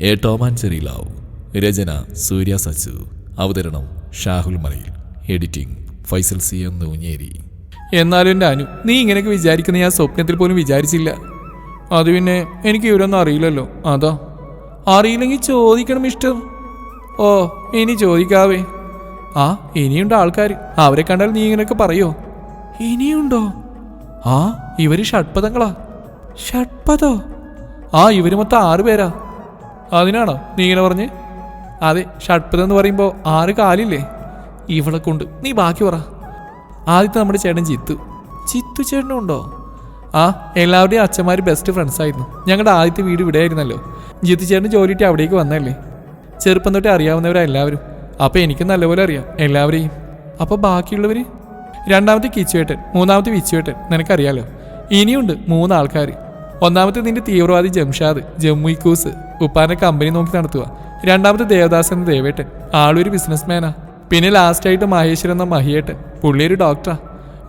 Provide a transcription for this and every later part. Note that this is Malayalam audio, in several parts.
എ ചെറി ലവ് രചന സൂര്യ സച്ചു. അവതരണം Shahul Malayil. Editing Faisal C M Noonjeri. എന്നാലും എന്റെ അനു നീ ഇങ്ങനെയൊക്കെ വിചാരിക്കുന്ന ഞാൻ സ്വപ്നത്തിൽ പോലും വിചാരിച്ചില്ല. അത് പിന്നെ എനിക്ക് ഇവരൊന്നും അറിയില്ലല്ലോ. അതാ. അറിയില്ലെങ്കിൽ ചോദിക്കണം ഇഷ്ടം ഓ ഇനി ചോദിക്കാവേ. ആ ഇനിയുണ്ട് ആൾക്കാർ അവരെ കണ്ടാൽ നീ ഇങ്ങനെയൊക്കെ പറയോ? ഇനിയുണ്ടോ? ആ ഇവർ ഷഡ്പദങ്ങളാ. ഷഡ്പദോ? ആ ഇവർ മൊത്തം ആറ് പേരാ. അതിനാണോ? നീ ഇങ്ങനെ പറഞ്ഞ്? അതെ ഷഡ്പദം എന്ന് പറയുമ്പോൾ ആറ് കാലില്ലേ? ഇവളെ കൊണ്ട്. നീ ബാക്കി പറ. ആദ്യത്തെ നമ്മുടെ ചേട്ടൻ ചിത്തു. ചിത്തു ചേട്ടനുണ്ടോ ആ എല്ലാവരുടെയും അച്ഛന്മാർ ബെസ്റ്റ് ഫ്രണ്ട്സ് ആയിരുന്നു. ഞങ്ങളുടെ ആദ്യത്തെ വീട് ഇവിടെ ആയിരുന്നല്ലോ ജിത്തു ചേട്ടൻ ജോലിയിട്ട് അവിടേക്ക് വന്നല്ലേ ചെറുപ്പം തൊട്ടേ അറിയാവുന്നവരാ എല്ലാവരും. അപ്പോൾ എനിക്ക് നല്ലപോലെ അറിയാം എല്ലാവരെയും. അപ്പോൾ ബാക്കിയുള്ളവർ രണ്ടാമത്തെ കിച്ചുവേട്ടൻ മൂന്നാമത്തെ വിച്ചുവേട്ടൻ നിനക്കറിയാലോ? ഇനിയുണ്ട് മൂന്ന് ആൾക്കാർ ഒന്നാമത്തെ നിന്റെ തീവ്രവാദി ജംഷാദ് ജമ്മുയിക്കൂസ് ഉപ്പാനെ കമ്പനി നോക്കി നടത്തുക രണ്ടാമത്തെ ദേവദാസ് എന്ന ദേവേട്ടൻ ആളൊരു ബിസിനസ്മാനാ പിന്നെ ലാസ്റ്റായിട്ട് മഹേശ്വരൻ എന്ന മഹിയേട്ടൻ പുള്ളിയൊരു ഡോക്ടറാ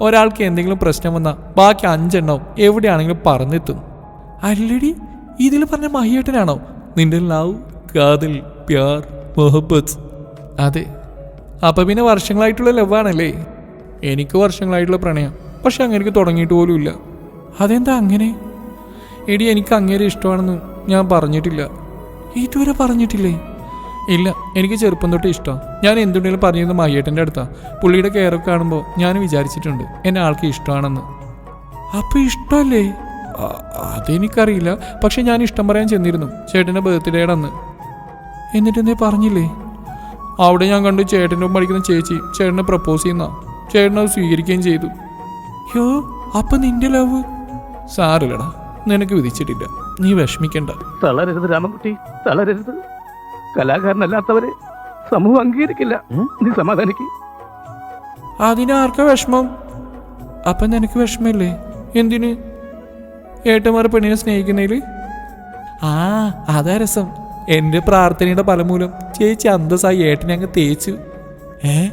ഒരാൾക്ക് എന്തെങ്കിലും പ്രശ്നം വന്നാൽ ബാക്കി അഞ്ചെണ്ണവും എവിടെയാണെങ്കിലും പറഞ്ഞെത്തും. അല്ലടി ഇതിൽ പറഞ്ഞ മഹിയേട്ടനാണോ? നിന്റെ ലവ് കാതിൽ പ്യാർ മൊഹബത്ത്. അതെ. അപ്പൊ പിന്നെ വർഷങ്ങളായിട്ടുള്ള ലവാണല്ലേ? എനിക്ക് വർഷങ്ങളായിട്ടുള്ള പ്രണയം. പക്ഷെ അങ്ങനെ തുടങ്ങിയിട്ട് പോലും ഇല്ല അതെന്താ അങ്ങനെ? എടി എനിക്ക് അങ്ങേരെ ഇഷ്ടമാണെന്ന് ഞാൻ പറഞ്ഞിട്ടില്ല. ഇതുവരെ പറഞ്ഞിട്ടില്ലേ? ഇല്ല എനിക്ക് ചെറുപ്പം തൊട്ട് ഇഷ്ടമാണ് ഞാൻ എന്തുണ്ടെങ്കിലും പറഞ്ഞിരുന്ന മയ്യേട്ടന്റെ അടുത്താണ് പുള്ളിയുടെ കെയറൊക്കെ കാണുമ്പോൾ ഞാൻ വിചാരിച്ചിട്ടുണ്ട് എന്നെ ആൾക്ക് ഇഷ്ടമാണെന്ന്. അപ്പോൾ ഇഷ്ടമല്ലേ? അതെനിക്കറിയില്ല. പക്ഷെ ഞാൻ ഇഷ്ടം പറയാൻ ചെന്നിരുന്നു. ചേട്ടന്റെ ബർത്ത്ഡേയുടെ അന്ന്. എന്നിട്ട് എന്തേ പറഞ്ഞില്ലേ? അവിടെ ഞാൻ കണ്ടു ചേട്ടന്റെ പഠിക്കുന്ന ചേച്ചി ചേട്ടനെ പ്രപ്പോസ് ചെയ്യുന്ന. ചേട്ടനത് സ്വീകരിക്കുകയും ചെയ്തു. യോ അപ്പം നിന്റെ ലവ് സാറില്ലടാ നിനക്ക് വിധിച്ചിട്ടില്ല. നീ വിഷമിക്കണ്ട. തളരരുത് രാമൻകുട്ടി തളരരുത്. കലാകാരനല്ലാത്തവരെ സമൂഹം അംഗീകരിക്കില്ല. നീ സമാധാനിക്ക്. അതിനാർക്ക വിഷമം? അപ്പൊ നിനക്ക് വിഷമല്ലേ എന്തിന്? ഏട്ടന്മാർ പെണ്ണിനെ സ്നേഹിക്കുന്നതിൽ? ആ അതാ രസം. എന്റെ പ്രാർത്ഥനയുടെ ഫലമൂലം ചേച്ചി അന്തസ്സായി ഏട്ടനെ അങ്ങ് തേച്ചു. ഏ?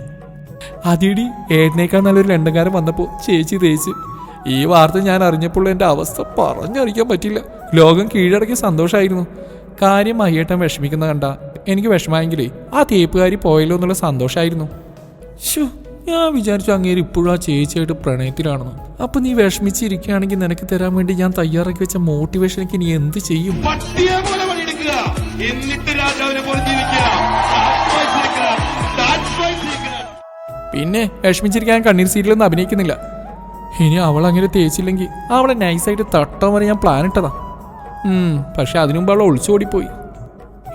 അതിടി ഏട്ടനേക്കാൾ നല്ലൊരു ലണ്ടൻകാരൻ വന്നപ്പോ ചേച്ചി തേച്ചു. ഈ വാർത്ത ഞാൻ അറിഞ്ഞപ്പോൾ എന്റെ അവസ്ഥ പറഞ്ഞറിയിക്കാൻ പറ്റില്ല ലോകം കീഴടക്കി സന്തോഷമായിരുന്നു കാര്യം അയ്യേട്ടൻ വിഷമിക്കുന്ന കണ്ട എനിക്ക് വിഷമമായെങ്കിലേ ആ തേപ്പുകാരി പോയല്ലോ എന്നുള്ള സന്തോഷമായിരുന്നു ഷോ ഞാൻ വിചാരിച്ചു അങ്ങേര് ഇപ്പോഴും ആ ചേച്ചിയായിട്ട് പ്രണയത്തിലാണെന്ന്. അപ്പൊ നീ വിഷമിച്ചിരിക്കുകയാണെങ്കിൽ നിനക്ക് തരാൻ വേണ്ടി ഞാൻ തയ്യാറാക്കി വെച്ച മോട്ടിവേഷൻ എനിക്ക് നീ എന്ത് ചെയ്യും. പിന്നെ വിഷമിച്ചിരിക്കാൻ കണ്ണീർ സീരിയലൊന്നും അഭിനയിക്കുന്നില്ല. ഇനി അവൾ അങ്ങനെ തേച്ചില്ലെങ്കിൽ അവളെ നൈസായിട്ട് തട്ടാൻ വരെ ഞാൻ പ്ലാൻ ഇട്ടതാ. ഉം, പക്ഷെ അതിനു മുമ്പ് ഒളിച്ചു ഒളിച്ചോടിപ്പോയി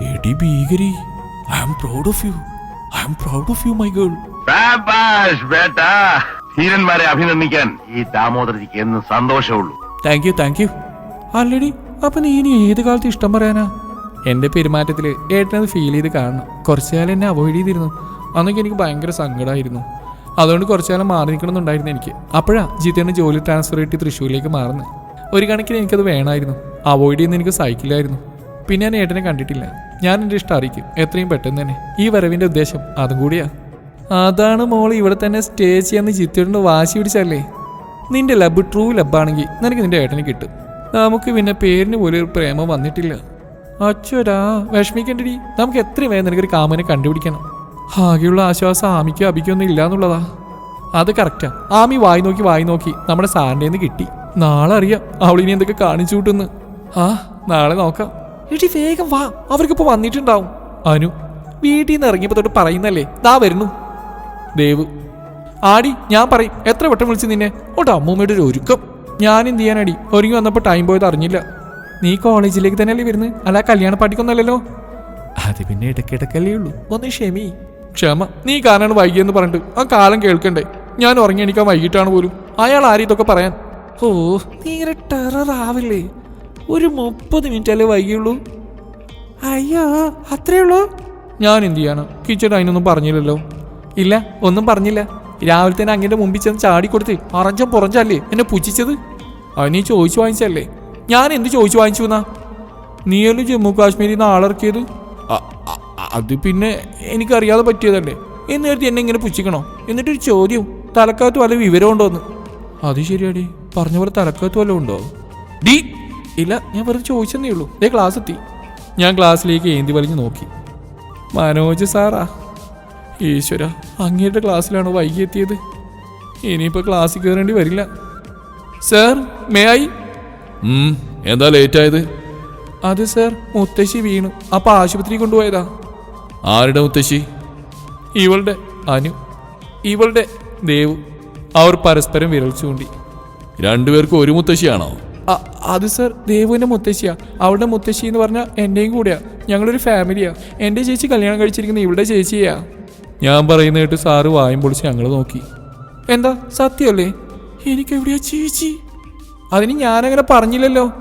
എടി ഭീകരി I am proud of you I am proud of you my girl ധീരന്മാരെ അഭിനന്ദിക്കാൻ ഈ ദാമോദരജിക്ക് എന്ന് സന്തോഷമുള്ളൂ thank you thank you already അപ്പൊ നീ ഇനി ഏത് കാലത്ത് ഇഷ്ടം പറയാനാ? എന്റെ പെരുമാറ്റത്തിൽ ഏട്ടനത് ഫീൽ ചെയ്ത് കാണണം. കുറച്ചു കാലം എന്നെ അവോയ്ഡ് ചെയ്തിരുന്നു. അന്നൊക്കെ എനിക്ക് ഭയങ്കര സങ്കടമായിരുന്നു അതുകൊണ്ട് കുറച്ചു കാലം മാറി നിൽക്കണമെന്നുണ്ടായിരുന്നു എനിക്ക്. അപ്പോഴാ ജിത്തേണ് ജോലി ട്രാൻസ്ഫർ കിട്ടി തൃശ്ശൂരിലേക്ക് മാറുന്നത്. ഒരു കണക്കിന് എനിക്കത് വേണമായിരുന്നു. അവോയ്ഡ് ചെയ്യുന്ന എനിക്ക് സഹിക്കില്ലായിരുന്നു. പിന്നെ ഞാൻ ഏട്ടനെ കണ്ടിട്ടില്ല. ഞാൻ എന്റെ ഇഷ്ടം അറിയിക്കും. എത്രയും പെട്ടെന്ന് തന്നെ. ഈ വരവിന്റെ ഉദ്ദേശം അതും കൂടിയാ. അതാണ് മോൾ ഇവിടെ തന്നെ സ്റ്റേ ചെയ്യാന്ന് ജിത്തേട്ടന്റെ വാശി പിടിച്ചല്ലേ നിന്റെ ലബ് ട്രൂ ലബാണെങ്കിൽ നിനക്ക് നിന്റെ ഏട്ടനെ കിട്ടും. നമുക്ക് പിന്നെ പേരിന് പോലും ഒരു പ്രേമം വന്നിട്ടില്ല. അച്ഛരാ വിഷമിക്കണ്ടടി. നമുക്ക് എത്രയും വേഗം നിനക്കൊരു കാമനെ കണ്ടുപിടിക്കണം. ആകെയുള്ള ആശ്വാസം ആമിക്കോ അബിക്കൊന്നും ഇല്ല എന്നുള്ളതാ അത് കറക്റ്റാ ആമി വായി നോക്കി വായി നോക്കി നമ്മുടെ സാറിന്റെ നിന്ന് കിട്ടി. നാളെ അറിയാം അവളിനി എന്തൊക്കെ കാണിച്ചു കൂട്ടുന്നു. ആ നാളെ നോക്കാം. എടി വേഗം വാ. അവർക്കിപ്പോ വന്നിട്ടുണ്ടാവും. അനു വീട്ടിൽ നിന്ന് ഇറങ്ങിയപ്പോ തൊട്ട് പറയുന്നല്ലേ? ദാ വരുന്നു. ദേവ് ആടി ഞാൻ പറയും. എത്ര വട്ടം വിളിച്ച് നിന്നെ? ഓട്ടോ അമ്മൂമ്മയുടെ ഒരു ഒരുക്കം. ഞാൻ എന്ത് ചെയ്യാനടി? ഒരുങ്ങി വന്നപ്പോൾ ടൈം പോയത് അറിഞ്ഞില്ല. നീ കോളേജിലേക്ക് തന്നെയല്ലേ വരുന്നത് അല്ല കല്യാണ പാട്ടിക്കൊന്നല്ലല്ലോ അത് പിന്നെ ഇടയ്ക്കിടയ്ക്കല്ലേ ഉള്ളൂ. ഒന്ന് ക്ഷമി. ക്ഷമ നീ കാരണമാണ് വൈകിയെന്ന് പറഞ്ഞിട്ട്. ആ കാലം കേൾക്കണ്ടേ? ഞാൻ ഉറങ്ങി എണീക്കാൻ വൈകിട്ടാണ് പോലും. അയാൾ ആരും ഇതൊക്കെ പറയാൻ? ഓ തീരെ ടെറർ ആവില്ലേ? ഒരു മുപ്പത് മിനിറ്റ് അല്ലേ വൈകിയുള്ളൂ? അയ്യോ അത്രേ ഉള്ളൂ? ഞാൻ എന്ത് ചെയ്യാണ് കിച്ചൺ അതിനൊന്നും പറഞ്ഞില്ലല്ലോ. ഇല്ല ഒന്നും പറഞ്ഞില്ല. രാവിലെ തന്നെ അങ്ങനെ മുമ്പിൽ ചെന്ന് ചാടിക്കൊടുത്ത് അറഞ്ചം പുറഞ്ചല്ലേ എന്നെ പുച്ഛിച്ചത്? അത് നീ ചോദിച്ചു വാങ്ങിച്ചല്ലേ? ഞാൻ എന്ത് ചോദിച്ചു വാങ്ങിച്ചു എന്നാ? നീയല്ലേ ജമ്മു കാശ്മീരിൽ നിന്ന് ആളിറക്കിയത്? അത് പിന്നെ എനിക്കറിയാതെ പറ്റിയതല്ലേ? എന്ന് കരുതി എന്നെ ഇങ്ങനെ പുച്ഛിക്കണോ? എന്നിട്ടൊരു ചോദ്യം തലക്കകത്ത് വല്ല വിവരം ഉണ്ടോന്ന് അത് ശരിയാടി പറഞ്ഞ പോലെ തലക്കകത്ത് വല്ല ഉണ്ടോ? ഡി ഇല്ല ഞാൻ വെറുതെ ചോദിച്ചെന്നേ ഉള്ളൂ. ദേ ക്ലാസ് എത്തി. ഞാൻ ക്ലാസ്സിലേക്ക് ഏന്തി വലിഞ്ഞു നോക്കി. മനോജ് സാറാ. ഈശ്വര അങ്ങേരുടെ ക്ലാസ്സിലാണോ വൈകി എത്തിയത്? ഇനിയിപ്പോൾ ക്ലാസ്സിൽ കയറേണ്ടി വരില്ല. സാർ മേ ഐ എന്താ ലേറ്റ് ആയത്? അത് സാർ മുത്തശ്ശി വീണു. അപ്പം ആശുപത്രി കൊണ്ടുപോയതാ. ആരുടെ മുത്തശ്ശി? ഇവളുടെ അനു ഇവളുടെ ദേവു. അവർ പരസ്പരം വിരൽ ചൂണ്ടി. രണ്ടുപേർക്കും ഒരു മുത്തശ്ശിയാണോ? അത് സർ ദേവുവിന്റെ മുത്തശ്ശിയാ. അവളുടെ മുത്തശ്ശി എന്ന് പറഞ്ഞാൽ എന്റെയും കൂടെയാ. ഞങ്ങളൊരു ഫാമിലിയാ. എന്റെ ചേച്ചി കല്യാണം കഴിച്ചിരിക്കുന്ന ഇവളുടെ ചേച്ചിയാ. ഞാൻ പറയുന്ന കേട്ട് സാറ് വായും പൊളിച്ച് ഞങ്ങൾ നോക്കി. എന്താ? സത്യമല്ലേ? എനിക്ക് എവിടെയാ ചേച്ചി? അതിന് ഞാനങ്ങനെ പറഞ്ഞില്ലല്ലോ.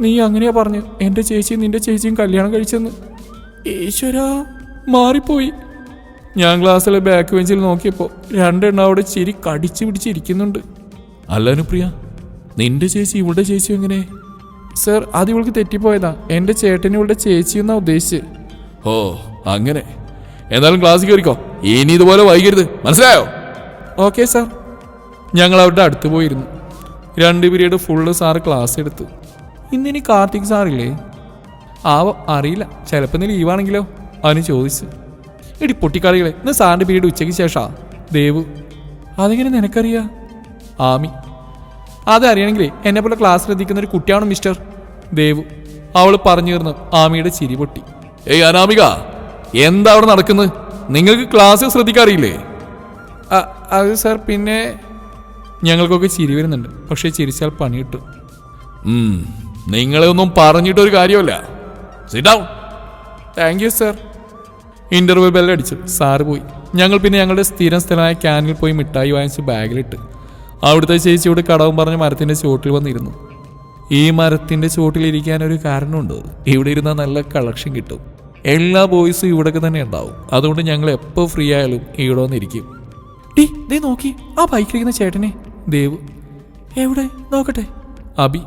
നീ അങ്ങനെയാ പറഞ്ഞു എന്റെ ചേച്ചിയും നിന്റെ ചേച്ചിയും കല്യാണം കഴിച്ചെന്ന്. ഈശ്വരാ. മാറിപ്പോയി. ഞാൻ ക്ലാസ്സിലെ ബാക്ക് ബെഞ്ചിൽ നോക്കിയപ്പോൾ രണ്ടെണ്ണം അവിടെ ചിരി കടിച്ചു പിടിച്ചിരിക്കുന്നുണ്ട്. അല്ല അനുപ്രിയ നിന്റെ ചേച്ചി ഇവളുടെ ചേച്ചി എങ്ങനെ? സർ അത് ഇവൾക്ക് തെറ്റിപ്പോയതാ. എന്റെ ചേട്ടൻ ഇവളുടെ ചേച്ചി എന്നാ ഉദ്ദേശിച്ച്. ഓ അങ്ങനെ. എന്നാലും ക്ലാസ് കയറിക്കോ ഇനി ഇതുപോലെ വൈകരുത്. മനസ്സിലായോ? ഓക്കെ സാർ ഞങ്ങൾ അവരുടെ അടുത്ത് പോയിരുന്നു. രണ്ട് പീരീഡ് ഫുള്ള് സാർ ക്ലാസ് എടുത്തു. ഇന്നിനി കാർത്തിക് സാറില്ലേ ആവോ അറിയില്ല. ചിലപ്പോൾ നീ ലീവാണെങ്കിലോ അവന് ചോദിച്ചു എടി പൊട്ടിക്കളികളെ ഇന്ന് സാറിന്റെ പീരീഡ് ഉച്ചയ്ക്ക് ശേഷാ? ദേവു അതെങ്ങനെ നിനക്കറിയാ? ആമി അതറിയണമെങ്കിലേ എന്നെ പോലെ ക്ലാസ് ശ്രദ്ധിക്കുന്ന ഒരു കുട്ടിയാണ് മിസ്റ്റർ ദേവു അവൾ പറഞ്ഞു തീർന്ന് ആമിയുടെ ചിരി പൊട്ടി. ഏയ് അനാമിക എന്താ അവിടെ നടക്കുന്നത് നിങ്ങൾക്ക് ക്ലാസ് ശ്രദ്ധിക്കാറിയില്ലേ അത് സാർ പിന്നെ? ഞങ്ങൾക്കൊക്കെ ചിരി വരുന്നുണ്ട് പക്ഷേ ചിരിച്ചാൽ പണി കിട്ടും. നിങ്ങളെ ഒന്നും പറഞ്ഞിട്ടൊരു കാര്യമല്ല sit down thank you sir interview ബെല്ലടിച്ചു sir പോയി. ഞങ്ങൾ പിന്നെ ഞങ്ങളുടെ സ്ഥിരം സ്ഥലമായ ക്യാനിൽ പോയി മിഠായി വാങ്ങിച്ച് ബാഗിലിട്ട്. അവിടുത്തെ ചേച്ചിയോട് കടവും പറഞ്ഞ് മരത്തിന്റെ ചുവട്ടിൽ വന്നിരുന്നു. ഈ മരത്തിന്റെ ചുവട്ടിലിരിക്കാൻ ഒരു കാരണമുണ്ട്. ഇവിടെ ഇരുന്നാൽ നല്ല കളക്ഷൻ കിട്ടും. എല്ലാ ബോയ്സും ഇവിടൊക്കെ തന്നെ ഉണ്ടാവും. അതുകൊണ്ട് ഞങ്ങൾ എപ്പോൾ ഫ്രീ ആയാലും ഇവിടെ വന്നിരിക്കും. ഡീ ദേ നോക്കി. ആ ബൈക്കിലിരിക്കുന്ന ചേട്ടനെ. ദേവ്. എവിടെ? നോക്കട്ടെ. അബി.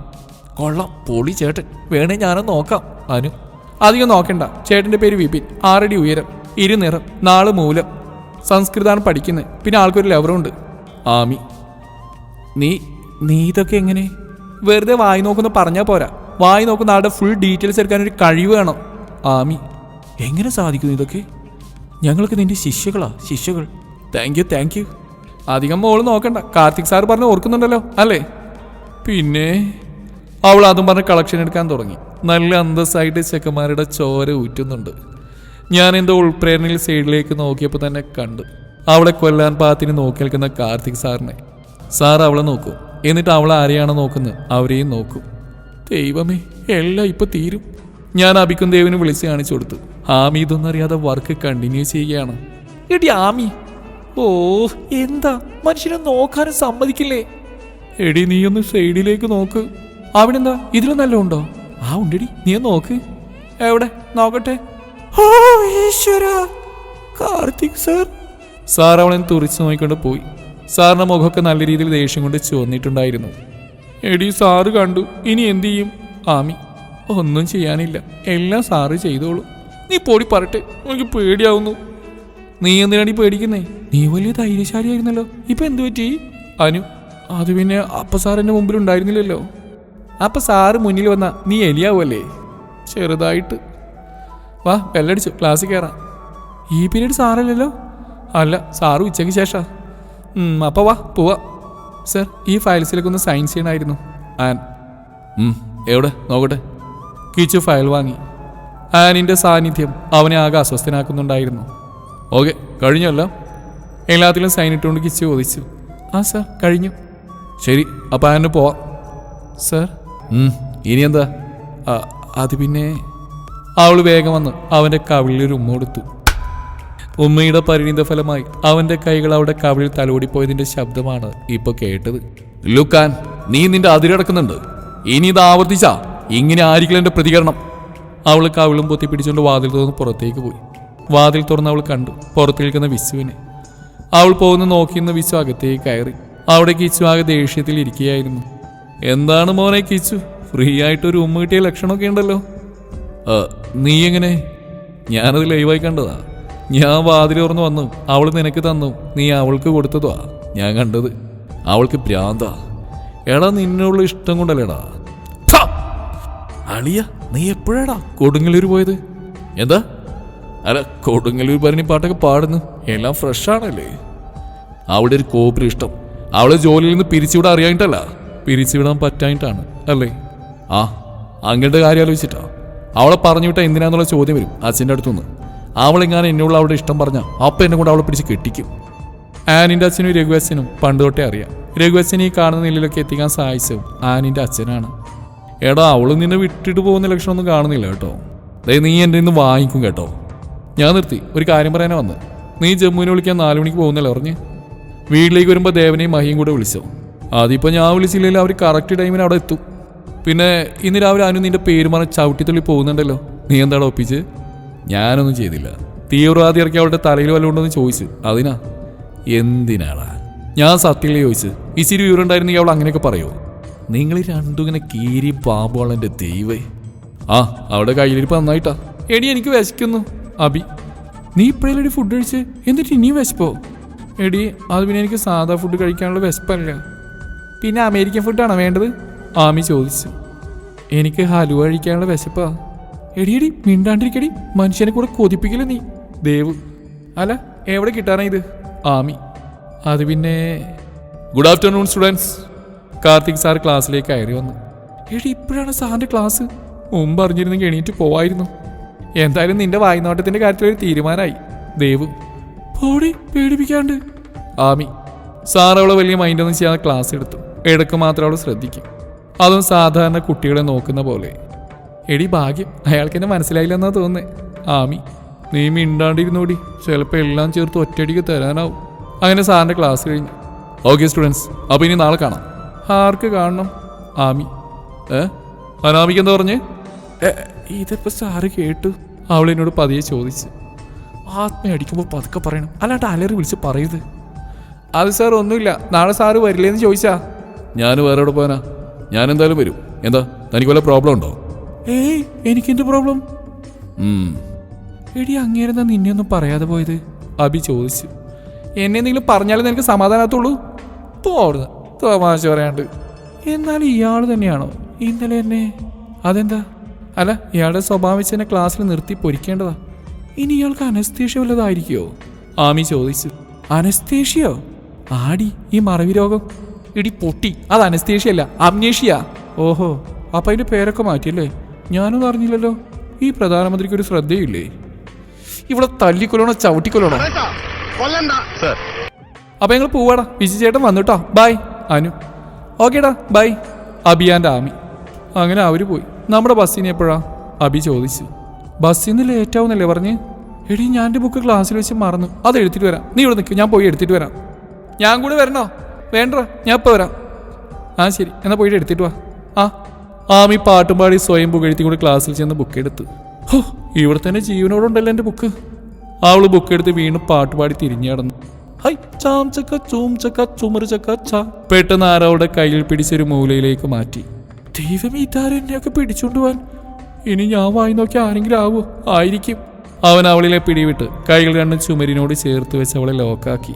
കൊള്ളാം. പൊളി ചേട്ടൻ. വേണേ ഞാനും നോക്കാം. അനു. അധികം നോക്കണ്ട. ചേട്ടന്റെ പേര് വിപിൻ. ആറടി ഉയരം. ഇരുനിറം നാൾ മൂലം. സംസ്കൃതമാണ് പഠിക്കുന്നത് പിന്നെ ആൾക്കൊരു ലവറുണ്ട് ആമി. നീ നീ ഇതൊക്കെ എങ്ങനെ? വെറുതെ വായി നോക്കുന്ന പറഞ്ഞാൽ പോരാ. വായി നോക്കുന്ന ആളുടെ ഫുൾ ഡീറ്റെയിൽസ് എടുക്കാൻ ഒരു കഴിവ് വേണം. ആമി. എങ്ങനെ സാധിക്കുന്നു ഇതൊക്കെ? ഞങ്ങൾക്ക് നിന്റെ ശിഷ്യകളാ. ശിഷ്യകൾ. താങ്ക് യു താങ്ക് യു അധികം മോൾ നോക്കണ്ട. കാർത്തിക് സാർ പറഞ്ഞ് ഓർക്കുന്നുണ്ടല്ലോ അല്ലേ? പിന്നെ അവൾ അതും പറഞ്ഞ് കളക്ഷൻ എടുക്കാൻ തുടങ്ങി. നല്ല അന്തസ്സായിട്ട് ചെക്കന്മാരുടെ ചോര ഊറ്റുന്നുണ്ട്. ഞാൻ എന്റെ ഉൾപ്രേരണയിൽ സൈഡിലേക്ക് നോക്കിയപ്പോൾ തന്നെ കണ്ടു. അവളെ കൊല്ലാൻ പാത്തിന് നോക്കി നിൽക്കുന്ന കാർത്തിക് സാറിനെ. സാർ അവളെ നോക്കും. എന്നിട്ട് അവൾ ആരെയാണോ നോക്കുന്നത്? അവരെയും നോക്കും. ദൈവമേ എല്ലാം ഇപ്പൊ തീരും. ഞാൻ അബിക്കും ദേവിന് വിളിച്ച് കാണിച്ചു കൊടുത്തു. ആമി ഇതൊന്നും അറിയാതെ വർക്ക് കണ്ടിന്യൂ ചെയ്യുകയാണ്. എടി ആമി. ഓ എന്താ? മനുഷ്യനെ നോക്കാനും സമ്മതിക്കില്ലേ? എടി നീ ഒന്ന് സൈഡിലേക്ക് നോക്ക്. അവിടെന്താ ഇതിലും നല്ല ഉണ്ടോ ആ ഉണ്ടെടി നീ നോക്ക്. എവിടെ? നോക്കട്ടെ. ഓ ഈശ്വര. കാർത്തിക് സാർ. സാർ അവളെ തുറിച്ചു നോക്കിക്കൊണ്ട് പോയി. സാറിന്റെ മുഖമൊക്കെ നല്ല രീതിയിൽ ദേഷ്യം കൊണ്ട് ചുവന്നിട്ടുണ്ടായിരുന്നു. എടി സാറ് കണ്ടു. ഇനി എന്തു ചെയ്യും? ആമി ഒന്നും ചെയ്യാനില്ല. എല്ലാം സാറ് ചെയ്തോളൂ. നീ പൊടി പറട്ടെ. എനിക്ക് പേടിയാവുന്നു. നീ എന്തിനാണ് പേടിക്കുന്നേ? നീ വലിയ ധൈര്യശാലിയായിരുന്നല്ലോ. ഇപ്പൊ എന്തു പറ്റി? അനു അത് പിന്നെ അപ്പ സാറിന്റെ മുമ്പിൽ ഉണ്ടായിരുന്നില്ലല്ലോ. അപ്പൊ സാറ് മുന്നിൽ വന്ന നീ എലിയാവുമല്ലേ ചെറുതായിട്ട്. വാ ബെല്ലടിച്ചു ക്ലാസ്സിൽ കയറാം ഈ പീരീഡ് സാറല്ലല്ലോ? അല്ല സാറ് ഉച്ചയ്ക്ക് ശേഷാ. അപ്പോൾ വാ പോവാ. സർ ഈ ഫയൽസിലേക്ക് ഒന്ന് സൈൻ ചെയ്യണമായിരുന്നു ആൻ. എവിടെ? നോക്കട്ടെ. കിച്ചു ഫയൽ വാങ്ങി. ആനിന്റെ സാന്നിധ്യം അവനെ ആകെ അസ്വസ്ഥനാക്കുന്നുണ്ടായിരുന്നു. ഓക്കെ കഴിഞ്ഞല്ലോ എല്ലാത്തിലും സൈൻ ഇട്ടുകൊണ്ട് കിച്ചു ചോദിച്ചു. ആ സർ കഴിഞ്ഞു. ശരി അപ്പോൾ ആനു പോവാം. സർ ഉം, ഇനി എന്താ ആ, അത് പിന്നെ അവൾ വേഗം വന്ന് അവന്റെ കവിളിൽ ഒരു ഉമ്മ കൊടുത്തു. ഉമ്മയുടെ പരിണിത ഫലമായി അവന്റെ കൈകൾ അവിടെ കവിളിൽ തലോടിപ്പോയതിന്റെ ശബ്ദമാണ് ഇപ്പോൾ കേട്ടത്. ലുക്കാൻ നീ നിന്റെ അതിരടക്കുന്നുണ്ട് ഇനി ഇത് ആവർത്തിച്ചാ ഇങ്ങനെ ആയിരിക്കും എന്റെ പ്രതികരണം. അവൾ കവിളും പൊത്തി പിടിച്ചുകൊണ്ട് വാതിൽ തുറന്ന് പുറത്തേക്ക് പോയി. വാതിൽ തുറന്ന് അവൾ കണ്ടു പുറത്ത് നിൽക്കുന്ന വിശുവിനെ അവൾ പോകുന്ന നോക്കിയിരുന്ന വിശു അകത്തേക്ക് കയറി. അവിടെ കിച്ചു ആകെ ദേഷ്യത്തിൽ ഇരിക്കുകയായിരുന്നു. എന്താണ് മോനെ കിച്ചു? ഫ്രീ ആയിട്ട് ഒരു ഉമ്മ കിട്ടിയ ലക്ഷണമൊക്കെ ഉണ്ടല്ലോ. നീ എങ്ങനെ? ഞാനത് ലൈവായി കണ്ടതാ. ഞാൻ വാതിൽ തുറന്നു വന്നു. അവൾ നിനക്ക് തന്നു. നീ അവൾക്ക് കൊടുത്തതാ ഞാൻ കണ്ടത് അവൾക്ക് ഭ്രാന്താ. എടാ നിന്നുള്ള ഇഷ്ടം കൊണ്ടല്ലേടാ! അളിയ നീ എപ്പോഴാടാ കൊടുങ്ങല്ലൂർ പോയത്? എന്താ? അല്ല കൊടുങ്ങല്ലൂർ ഭരണി പാട്ടൊക്കെ പാടുന്നു. എല്ലാം ഫ്രഷ് ആണല്ലേ? അവിടെ ഒരു കോപ്പിൽ ഇഷ്ടം അവളെ ജോലിയിൽ നിന്ന് പിരിച്ചുവിടാൻ അറിയായിട്ടല്ല പിരിച്ചുവിടാൻ പറ്റായിട്ടാണ് അല്ലേ? ആ അങ്ങയുടെ കാര്യം ആലോചിച്ചിട്ടാ. അവളെ പറഞ്ഞു വിട്ടാൽ എന്തിനാന്നുള്ള ചോദ്യം വരും അച്ഛന്റെ അടുത്തുനിന്ന്. അവളെങ്ങാനും എന്നോട് അവളുടെ ഇഷ്ടം പറഞ്ഞാൽ അപ്പം എന്നെ കൊണ്ട് അവളെ പിടിച്ച് കെട്ടിക്കും. ആനിന്റെ അച്ഛനും രഘുവച്ചനും പണ്ട് തൊട്ടേ അറിയാം. രഘുവച്ചനെ ഈ കാണുന്ന നിലയിലൊക്കെ എത്തിക്കാൻ സഹായിച്ചതും ആനിന്റെ അച്ഛനാണ്. എടാ അവൾ നിന്നെ വിട്ടിട്ട് പോകുന്ന ലക്ഷണമൊന്നും കാണുന്നില്ല കേട്ടോ. ദേ നീ എന്റെ ഇന്ന് വാങ്ങിക്കും കേട്ടോ. ഞാൻ നിർത്തി ഒരു കാര്യം പറയാനാ വന്ന് നീ ജമ്മുവിനെ വിളിക്കാൻ നാലു മണിക്ക് പോകുന്നല്ലേ പറഞ്ഞ്? വീട്ടിലേക്ക് വരുമ്പോൾ ദേവനെയും മഹിയും കൂടെ വിളിച്ചോ. അതിപ്പോൾ ഞാൻ വിളിച്ചില്ലെങ്കിൽ അവർ കറക്റ്റ് ടൈമിന് അവിടെ എത്തും. പിന്നെ ഇന്ന് രാവിലെ അനു നിന്റെ പേര് പറഞ്ഞ് ചവിട്ടിത്തുള്ളി പോകുന്നുണ്ടല്ലോ. നീ എന്താണ് ഒപ്പിച്ച്? ഞാനൊന്നും ചെയ്തില്ല. തീവ്രവാദി ഇറക്കി അവളുടെ തലയിൽ വല്ലതുണ്ടെന്ന് ചോദിച്ചു. അതിനാ? എന്തിനാടാ? ഞാൻ സത്യത്തിൽ ചോദിച്ചു? ഇച്ചിരി വിവരമുണ്ടായിരുന്നെങ്കിൽ അവൾ അങ്ങനെയൊക്കെ പറയുമോ നിങ്ങൾ രണ്ടും ഇങ്ങനെ കീരി പാമ്പുകളും എന്റെ ദൈവേ. ആ അവിടെ കയ്യിലിരിപ്പ് നന്നായിട്ടാ. എടി എനിക്ക് വിശക്കുന്നു. അബി നീ ഇപ്പോഴല്ലേ ഫുഡ് കഴിച്ച്? എന്നിട്ട് ഇനിയും വിശപ്പോ? എടി അത് പിന്നെ എനിക്ക് സാധാ ഫുഡ് കഴിക്കാനുള്ള വിശപ്പല്ല. പിന്നെ അമേരിക്കൻ ഫുഡാണോ വേണ്ടത്? ആമി ചോദിച്ചു. എനിക്ക് ഹലുവ കഴിക്കാനുള്ള വിശപ്പാ. എടിയടി എടി മിണ്ടാണ്ടിരിക്കടി. മനുഷ്യനെ കൂടെ കൊതിപ്പിക്കില്ല നീ? ദേവ്. അല്ല എവിടെ കിട്ടാനാ ഇത്? ആമി. അത് പിന്നെ good afternoon students Karthik sir ക്ലാസ്സിലേക്ക് കയറി വന്നു. എടി ഇപ്പോഴാണ് സാറിന്റെ ക്ലാസ്. മുമ്പ് അറിഞ്ഞിരുന്നെങ്കിൽ എണീറ്റ് പോവായിരുന്നു. എന്തായാലും നിന്റെ വായ്നോട്ടത്തിന്റെ കാര്യത്തിൽ ഒരു തീരുമാനമായി. ദേവ്. പോടി പേടിപ്പിക്കാണ്ട്. ആമി. സാർ അവളെ വലിയ മൈൻഡൊന്നും ചെയ്യാതെ ക്ലാസ് എടുത്തു. ഇടയ്ക്ക് മാത്രം അവൾ ശ്രദ്ധിക്കും. അതും സാധാരണ കുട്ടികളെ നോക്കുന്ന പോലെ. എടി ഭാഗ്യം അയാൾക്ക് എന്നെ മനസ്സിലായില്ലെന്നാ തോന്നുന്നേ. ആമി നീ മിണ്ടാണ്ടിരുന്നോടി. ചിലപ്പോൾ എല്ലാം ചേർത്ത് ഒറ്റയടിക്ക് തരാനാവും. അങ്ങനെ സാറിന്റെ ക്ലാസ് കഴിഞ്ഞു. ഓക്കെ സ്റ്റുഡൻസ് അപ്പോൾ ഇനി നാളെ കാണാം. ആർക്ക് കാണണം? ആമി. ഏ? അനാമിക്ക് എന്താ പറഞ്ഞ്? ഇതിപ്പോൾ സാറ് കേട്ടു? അവൾ എന്നോട് പതിയെ ചോദിച്ചു. ആത്മ അടിക്കുമ്പോൾ പതുക്കെ പറയണം. അല്ലാണ്ട് അലറി വിളിച്ച് പറയരുത്. അത് സാർ ഒന്നുമില്ല. നാളെ സാറ് വരില്ലേന്ന് ചോദിച്ചാ. ഞാൻ വേറെ എവിടെ പോകാനാ ഞാൻ എന്തായാലും വരും. എന്താ തനിക്ക് വല്ല പ്രോബ്ലം ഉണ്ടോ? ഏയ് എനിക്ക് എന്ത് പ്രോബ്ലം. എടി അങ്ങേരെന്താ നിന്നെ ഒന്നും പറയാതെ പോയത്? അബി ചോദിച്ചു. എന്നെ എന്തെങ്കിലും പറഞ്ഞാലേ നിനക്ക് സമാധാനത്തുള്ളൂ പോടുന്ന തമാശ പറയാണ്ട്. എന്നാൽ ഇയാൾ തന്നെയാണോ? ഇന്നലെ എന്നെ അതെന്താ? അല്ല ഇയാളുടെ സ്വഭാവം വെച്ച് എന്നെ ക്ലാസ്സിൽ നിർത്തി പൊരിക്കേണ്ടതാ. ഇനി ഇയാൾക്ക് അനസ്തേഷ്യ വല്ലതായിരിക്കുമോ ആമി ചോദിച്ചു. അനസ്തേഷ്യോ ആടി ഈ മറവി രോഗം. ഇടി പൊട്ടി. അത് അനസ്തേഷ്യല്ല അമ്നേഷ്യ ഓഹോ അപ്പൊ അതിന്റെ പേരൊക്കെ മാറ്റിയല്ലേ? ഞാനൊന്നും അറിഞ്ഞില്ലല്ലോ. ഈ പ്രധാനമന്ത്രിക്ക് ഒരു ശ്രദ്ധയില്ലേ ഇവിടെ തല്ലിക്കൊല്ലണോ ചവിട്ടിക്കൊല്ലണോ? സർ. അപ്പൊ ഞങ്ങൾ പോവാടാ. വിജി ചേട്ടൻ വന്നുട്ടോ. ബൈ അനു. ഓക്കേടാ ബൈ. അബിയാന്റെ ആമി. അങ്ങനെ അവർ പോയി. നമ്മുടെ ബസ്സിന് എപ്പോഴാ? അബി ചോദിച്ചു. ബസ്സിന്ന് ലേറ്റ് ആവുന്നല്ലേ പറഞ്ഞ്? എടി ഞാൻ എന്റെ ബുക്ക് ക്ലാസ്സിൽ വെച്ച് മറന്നു. അത് എടുത്തിട്ട് വരാം. നീ ഇവിടെ നിൽക്കും ഞാൻ പോയി എടുത്തിട്ട് വരാം. ഞാൻ കൂടെ വരണോ? വേണ്ട ഞാൻ ഇപ്പോൾ വരാം. ആ ശരി. എന്നാ പോയിട്ട് എടുത്തിട്ട് വാ. ആ ആമി പാട്ടും പാടി സ്വയം പുകഴ്ത്തി കൂടി ക്ലാസ്സിൽ ചെന്ന് ബുക്ക് എടുത്ത്. ഹോ ഇവിടെ തന്നെ ജീവനോടുണ്ടല്ലോ എന്റെ ബുക്ക് അവൾ ബുക്ക് എടുത്ത് വീണ്ടും പാട്ടുപാടി തിരിഞ്ഞു കടന്നു ഹൈ ചാം ചക്ക ചൂം ചക്ക ചുമറ് ചക്ക ച. പെട്ടെന്ന് ആരവളുടെ കയ്യിൽ പിടിച്ചൊരു മൂലയിലേക്ക് മാറ്റി. ദൈവം ഇതാരും എന്നെയൊക്കെ പിടിച്ചോണ്ട് പോവാൻ? ഇനി ഞാൻ വായി നോക്കി ആരെങ്കിലും ആവോ? ആയിരിക്കും. അവൻ അവളിലെ പിടിവിട്ട് കൈകൾ രണ്ടും ചുമരിനോട് ചേർത്ത് വെച്ച് അവളെ ലോക്കാക്കി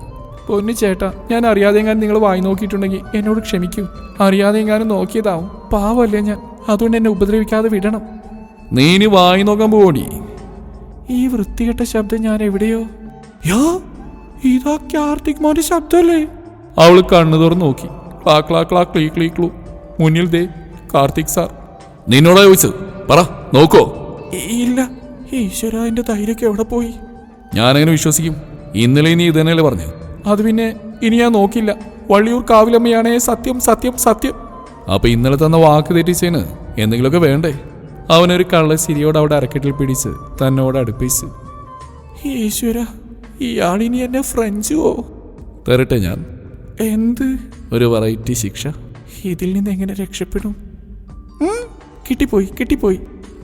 പൊന്നു ചേട്ടാ ഞാൻ അറിയാതെങ്ങാനും നിങ്ങൾ വായി നോക്കിയിട്ടുണ്ടെങ്കിൽ എന്നോട് ക്ഷമിക്കൂ. അറിയാതെങ്ങാനും നോക്കിയതാവും. പാവല്ലേ ഞാൻ. അതുകൊണ്ട് എന്നെ ഉപദ്രവിക്കാതെ വിടണം. നീ ഇനി വായി നോക്കാൻ പോടി ഈ വൃത്തികെട്ട ശബ്ദം ഞാൻ എവിടെയോ യോ ഇതാ കാർത്തിക് മോന്റെ ശബ്ദമല്ലേ അവൾ കണ്ണു തുറന്ന് നോക്കി. ക്ലാ ക്ലാ ക്ലാ ക്ലീ ക്ലീ ക്ലൂ. മുന്നിൽ ദേ കാർത്തിക് സാർ. നിന്നോടാ ചോദിച്ചത്. പറ നോക്കോ. ഇല്ല. ഈശ്വര എന്റെ ധൈര്യമൊക്കെ എവിടെ പോയി? ഞാനങ്ങനെ വിശ്വസിക്കും. ഇന്നലെ നീ ഇതന്നെയല്ലേ തന്നെയല്ലേ പറഞ്ഞു അത് പിന്നെ ഇനി ഞാൻ നോക്കില്ല. വള്ളിയൂർ കാവിലമ്മയാണേ സത്യം സത്യം സത്യം. അപ്പൊ ഇന്നലെ തന്ന വാക്ക് തെറ്റിച്ചേന്. എന്തെങ്കിലുമൊക്കെ വേണ്ടേ? അവനൊരു കള്ള ശരിയോട് അവിടെ അരക്കെട്ടിൽ പിടിച്ച് തന്നോട് അടുപ്പിച്ച്. ഈശ്വര ഇയാളിനി എന്നെ ഫ്രഞ്ചുവോ? തരട്ടെ ഞാൻ. എന്ത്? ഒരു വെറൈറ്റി ശിക്ഷ. ഇതിൽ നിന്ന് എങ്ങനെ രക്ഷപ്പെടും? കിട്ടിപ്പോയി കിട്ടിപ്പോയി.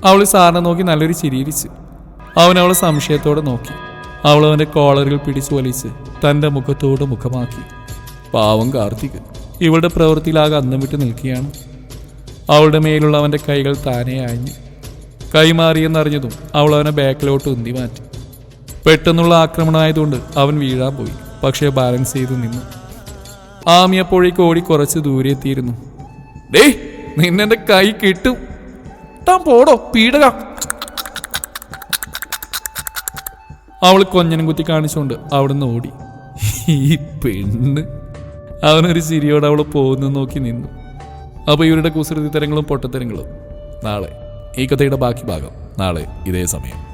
അവൾ സാറിനെ നോക്കി നല്ലൊരു ചിരിയിരിച്ച് അവൻ അവളെ സംശയത്തോടെ നോക്കി. അവൾ അവന്റെ കോളറിൽ പിടിച്ചു വലിച്ച് തന്റെ മുഖത്തോട് മുഖമാക്കി. പാവം കാർത്തിക് ഇവളുടെ പ്രവൃത്തിയിലാകെ അന്നം വിട്ട് നിൽക്കുകയാണ്. അവളുടെ മേലുള്ള അവന്റെ കൈകൾ താനേ അയഞ്ഞു കൈമാറിയെന്നറിഞ്ഞതും അവൾ അവനെ ബാക്കിലോട്ട് ഉന്തി മാറ്റി. പെട്ടെന്നുള്ള ആക്രമണമായതുകൊണ്ട് അവൻ വീഴാൻ പോയി പക്ഷേ ബാലൻസ് ചെയ്തു നിന്നു. ആമി അപ്പോഴേക്ക് ഓടി കുറച്ച് ദൂരെ എത്തിയിരുന്നു. ഡേ നിന്നെന്റെ കൈ കിട്ടും. താൻ പോടോ പീഡക. അവൾ കൊഞ്ഞനും കുത്തി കാണിച്ചുകൊണ്ട് അവിടുന്ന് ഓടി. ഈ പെണ്ണ്. അവനൊരു ചിരിയോടെ അവൾ പോകുന്നു നോക്കി നിന്നു. അപ്പോൾ ഇവരുടെ കുസൃതി തരങ്ങളും പൊട്ടത്തരങ്ങളും. നാളെ ഈ കഥയുടെ ബാക്കി ഭാഗം. നാളെ ഇതേ സമയം.